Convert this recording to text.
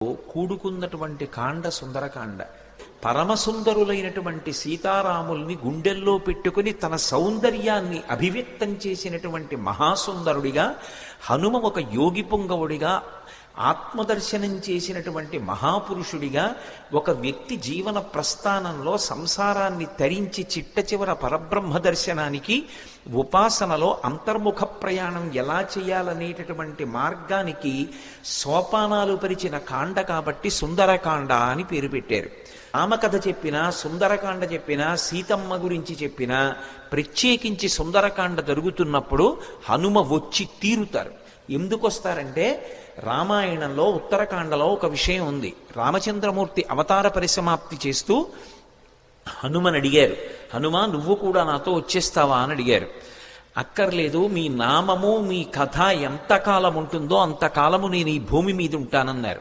కూడుకున్నటువంటి కాండ సుందరకాండ. పరమసుందరులైనటువంటి సీతారాముల్ని గుండెల్లో పెట్టుకుని తన సౌందర్యాన్ని అభివ్యక్తం చేసినటువంటి మహాసుందరుడిగా హనుమ ఒక యోగి పొంగవుడిగా ఆత్మదర్శనం చేసినటువంటి మహాపురుషుడిగా ఒక వ్యక్తి జీవన ప్రస్థానంలో సంసారాన్ని తరించి చిట్ట చివర పరబ్రహ్మ దర్శనానికి ఉపాసనలో అంతర్ముఖ ప్రయాణం ఎలా చేయాలనేటటువంటి మార్గానికి సోపానాలు పరిచిన కాండ కాబట్టి సుందరకాండ అని పేరు పెట్టారు. రామకథ చెప్పినా సుందరకాండ చెప్పినా సీతమ్మ గురించి చెప్పినా ప్రత్యేకించి సుందరకాండ జరుగుతున్నప్పుడు హనుమ వచ్చి తీరుతారు. ఎందుకు వస్తారంటే రామాయణంలో ఉత్తరకాండలో ఒక విషయం ఉంది. రామచంద్రమూర్తి అవతార పరిసమాప్తి చేస్తూ హనుమని అడిగారు. హనుమ నువ్వు కూడా నాతో వచ్చేస్తావా? అని అడిగారు. అక్కర్లేదు మీ నామము మీ కథ ఎంతకాలం ఉంటుందో అంతకాలము నేను ఈ భూమి మీద ఉంటానన్నారు.